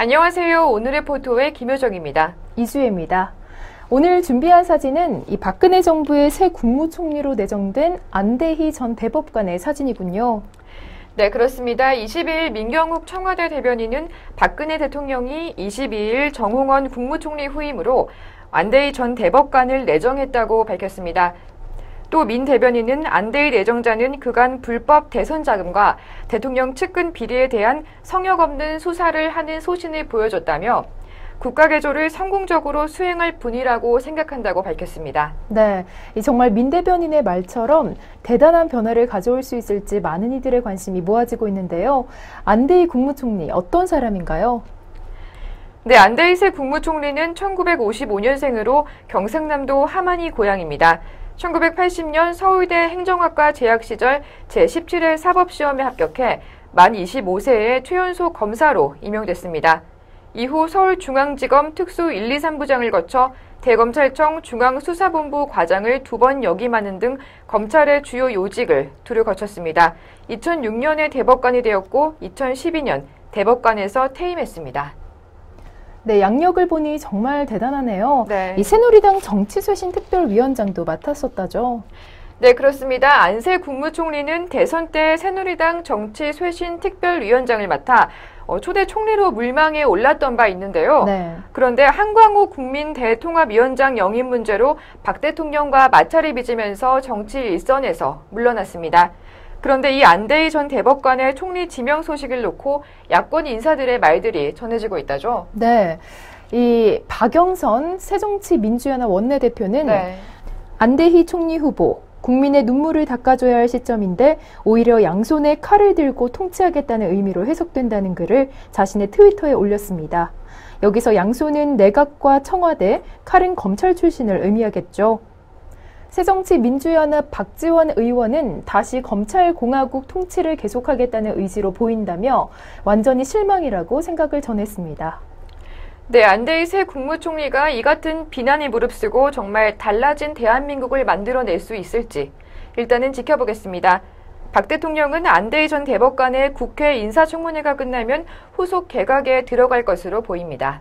안녕하세요. 오늘의 포토의 김효정입니다. 이주혜입니다. 오늘 준비한 사진은 이 박근혜 정부의 새 국무총리로 내정된 안대희 전 대법관의 사진이군요. 네, 그렇습니다. 22일 민경욱 청와대 대변인은 박근혜 대통령이 22일 정홍원 국무총리 후임으로 안대희 전 대법관을 내정했다고 밝혔습니다. 또 민 대변인은 안대희 내정자는 그간 불법 대선 자금과 대통령 측근 비리에 대한 성역 없는 수사를 하는 소신을 보여줬다며 국가 개조를 성공적으로 수행할 분이라고 생각한다고 밝혔습니다. 네, 정말 민 대변인의 말처럼 대단한 변화를 가져올 수 있을지 많은 이들의 관심이 모아지고 있는데요. 안대희 국무총리 어떤 사람인가요? 네, 안대희 새 국무총리는 1955년생으로 경상남도 함안이 고향입니다. 1980년 서울대 행정학과 재학 시절 제17회 사법시험에 합격해 만 25세에 최연소 검사로 임명됐습니다. 이후 서울중앙지검 특수 1, 2, 3부장을 거쳐 대검찰청 중앙수사본부 과장을 두 번 역임하는 등 검찰의 주요 요직을 두루 거쳤습니다. 2006년에 대법관이 되었고 2012년 대법관에서 퇴임했습니다. 네, 양력을 보니 정말 대단하네요. 네. 이 새누리당 정치쇄신 특별위원장도 맡았었다죠. 네, 그렇습니다. 안세 국무총리는 대선 때 새누리당 정치쇄신 특별위원장을 맡아 어, 초대 총리로 물망에 올랐던 바 있는데요. 네. 그런데 한광호 국민대통합위원장 영입 문제로 박 대통령과 마찰이 빚으면서 정치 일선에서 물러났습니다. 그런데 이 안대희 전 대법관의 총리 지명 소식을 놓고 야권 인사들의 말들이 전해지고 있다죠. 네. 이 박영선 새정치민주연합 원내대표는 네. 안대희 총리 후보 국민의 눈물을 닦아줘야 할 시점인데 오히려 양손에 칼을 들고 통치하겠다는 의미로 해석된다는 글을 자신의 트위터에 올렸습니다. 여기서 양손은 내각과 청와대, 칼은 검찰 출신을 의미하겠죠. 새정치민주연합 박지원 의원은 다시 검찰공화국 통치를 계속하겠다는 의지로 보인다며 완전히 실망이라고 생각을 전했습니다. 네, 안대희 새 국무총리가 이 같은 비난이 무릅쓰고 정말 달라진 대한민국을 만들어낼 수 있을지 일단은 지켜보겠습니다. 박 대통령은 안대희 전 대법관의 국회 인사청문회가 끝나면 후속 개각에 들어갈 것으로 보입니다.